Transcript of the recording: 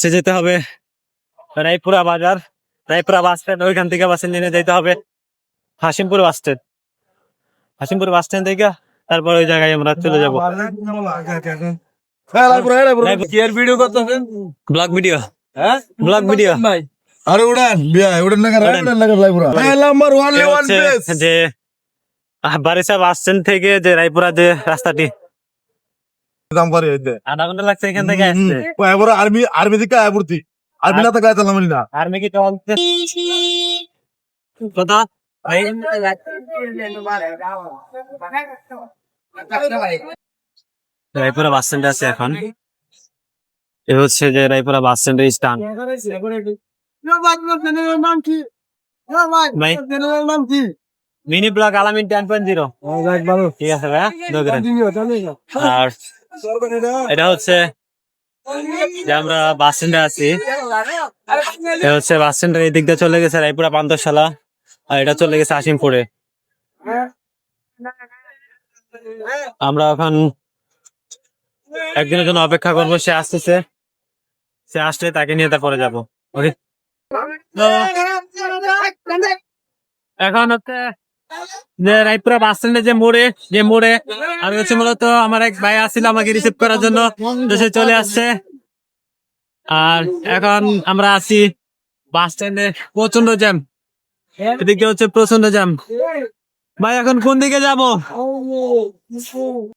সে যেতে হবে। রায়পুরা বাজার। রায়পুরা বাস স্ট্যান্ড ওইখান থেকে বাসে নিয়ে যেতে হবে। Hasimpur bus stand. Hasimpur bus stand থেকে তারপর ওই জায়গায় আমরা চলে যাব। কি এর ভিডিও করতেছেন? Blog video. হ্যাঁ? Blog video. ভাই। আরে উড়ান বিয়া উড়ান না উড়ান। উড়ান না লাইপুরা নাম্বার 1 লেভেল প্লেস যে আহ, বারিসা বাস স্ট্যান্ড থেকে যে রায়পুরা যে রাস্তাটি দাম করে হইতে আধা ঘণ্টা লাগছে এখান থেকে আসতে। ও এবার আর্মি আর্মি দিকে আইবুরতি আর্মি না থাকলে না। আর মেকি চলতে কথা? রায়পুরা বাস স্ট্যান্ডে আছে এখন। এ হচ্ছে যে রায়পুরা বাস স্ট্যান্ডের স্থান। ভাই mini block Alamin ten point zero ঠিক আছে ভাই দোকান আর এটা হচ্ছে যে আমরা বাস স্ট্যান্ডে আছি। এটা হচ্ছে বাস স্ট্যান্ডের এই দিক দিয়ে চলে গেছে রায়পুরা পান্তশালা আর এটা চলে গেছে আসিমপুরে আমরা এখন একদিনের জন্য অপেক্ষা করব, সে আসতেছে। সে আসলে তাকে নিয়ে তারপরে যাব। ওকে এখন হচ্ছে বাস স্ট্যান্ডে যে যে মূলত আমার এক আমাকে রিসিভ করার জন্য চলে আসছে। আর এখন আমরা আছি বাস স্ট্যান্ডে প্রচণ্ড জ্যাম এদিকে হচ্ছে প্রচণ্ড জ্যাম ভাই, এখন কোন দিকে যাব?